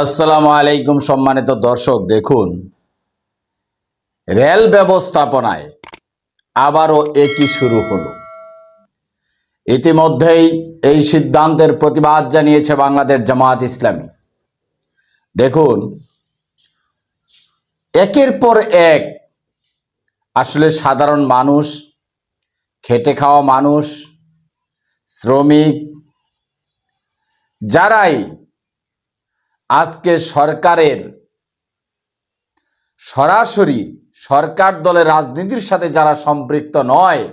আসসালামু আলাইকুম সম্মানিত দর্শক, দেখুন, রেল ব্যবস্থাপনায় আবারও একই শুরু হলো। ইতিমধ্যেই এই সিদ্ধান্তের প্রতিবাদ জানিয়েছে বাংলাদেশ জামায়াত ইসলামী। দেখুন, একের পর এক আসলে সাধারণ মানুষ, খেটে খাওয়া মানুষ, শ্রমিক, যারাই আজকে সরকারের সরাসরি সরকার দলের রাজনীতির সাথে যারা সম্পৃক্ত নয়,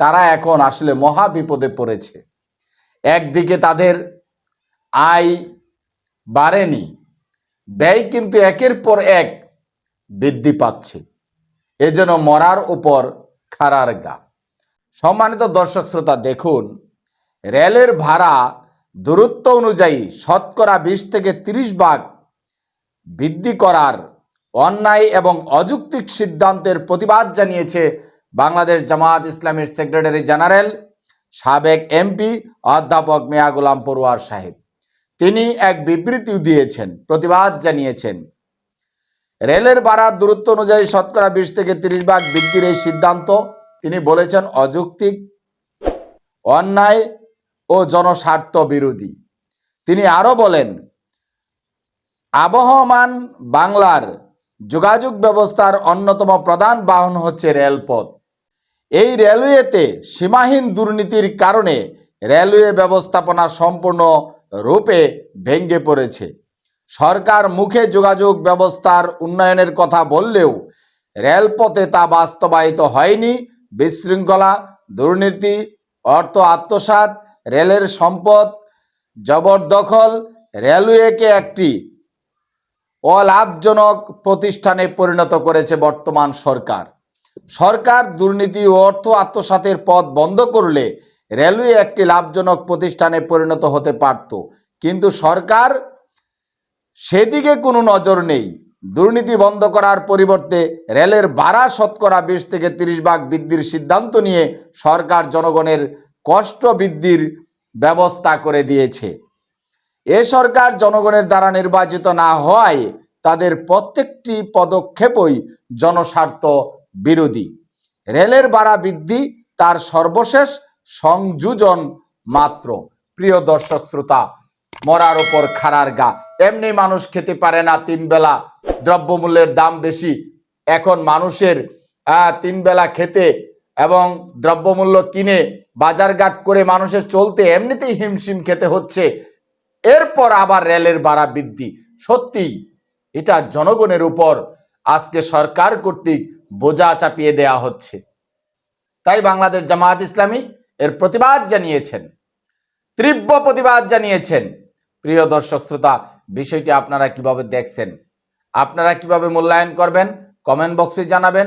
তারা এখন আসলে মহা বিপদে পড়েছে। একদিকে তাদের আয় বাড়েনি, ব্যয় কিন্তু একের পর এক বৃদ্ধি পাচ্ছে। এজন্য মরার উপর খাড়ার গা। সম্মানিত দর্শক শ্রোতা, দেখুন, রেলের ভাড়া দূরত্ব অনুযায়ী শতকরা বিশ থেকে তিরিশ ভাগ বৃদ্ধি করার অন্যায় এবং অযৌক্তিক সিদ্ধান্তের প্রতিবাদ জানিয়েছে বাংলাদেশ জামায়াত ইসলামের সেক্রেটারি জেনারেল, সাবেক এমপি অধ্যাপক মিয়া গোলাম পড়ুয়ার সাহেব। তিনি এক বিবৃতিও দিয়েছেন, প্রতিবাদ জানিয়েছেন। রেলের ভাড়ার দূরত্ব অনুযায়ী শতকরা বিশ থেকে তিরিশ ভাগ বৃদ্ধির এই সিদ্ধান্ত, তিনি বলেছেন অযৌক্তিক অন্যায় ও জনস্বার্থ বিরোধী। তিনি আরও বলেন, আবহমান বাংলার যোগাযোগ ব্যবস্থার অন্যতম প্রধান বাহন হচ্ছে রেলপথ। এই রেলওয়েতে সীমাহীন দুর্নীতির কারণে রেলওয়ে ব্যবস্থাপনা সম্পূর্ণ রূপে ভেঙ্গে পড়েছে। সরকার মুখে যোগাযোগ ব্যবস্থার উন্নয়নের কথা বললেও রেলপথে তা বাস্তবায়িত হয়নি। বিশৃঙ্খলা, দুর্নীতি, অর্থ আত্মসাৎ রেলের সম্পদ জবরদখল রেলওয়েকে একটি অলাভজনক প্রতিষ্ঠানে পরিণত করেছে বর্তমান সরকার। সরকার দুর্নীতি ও অর্থ আত্মসাতের পথ বন্ধ করলে রেলওয়ে একটি লাভজনক প্রতিষ্ঠানে পরিণত হতে পারত। কিন্তু সরকার সেদিকে কোনো নজর নেই। দুর্নীতি বন্ধ করার পরিবর্তে রেলের ভাড়া শতকরা বিশ থেকে তিরিশ ভাগ বৃদ্ধির সিদ্ধান্ত নিয়ে সরকার জনগণের কষ্ট বৃদ্ধির ব্যবস্থা করে দিয়েছে। এ সরকার জনগণের দ্বারা নির্বাচিত না হওয়ায় তাদের প্রত্যেকটি পদক্ষেপই জনস্বার্থ বিরোধী। রেলের ভাড়া বৃদ্ধি তার সর্বশেষ সংযোজন মাত্র। প্রিয় দর্শক শ্রোতা, মরার ওপর খাড়ার গা। এমনি মানুষ খেতে পারে না, তিন বেলা দ্রব্যমূল্যের দাম বেশি। এখন মানুষের তিন বেলা খেতে এবং দ্রব্যমূল্য কিনে বাজারঘাট করে মানুষের চলতে এমনিতেই হিমশিম খেতে হচ্ছে। এরপর আবার রেলের ভাড়া বৃদ্ধি। সত্যি, এটা জনগণের উপর আজকে সরকার কর্তৃক বোঝা চাপিয়ে দেয়া হচ্ছে। তাই বাংলাদেশ জামায়াত ইসলামী এর প্রতিবাদ জানিয়েছেন। তীব্র প্রতিবাদ জানিয়েছেন। প্রিয় দর্শক শ্রোতা, বিষয়টি আপনারা কীভাবে দেখছেন? আপনারা কীভাবে মূল্যায়ন করবেন? কমেন্ট বক্সে জানাবেন।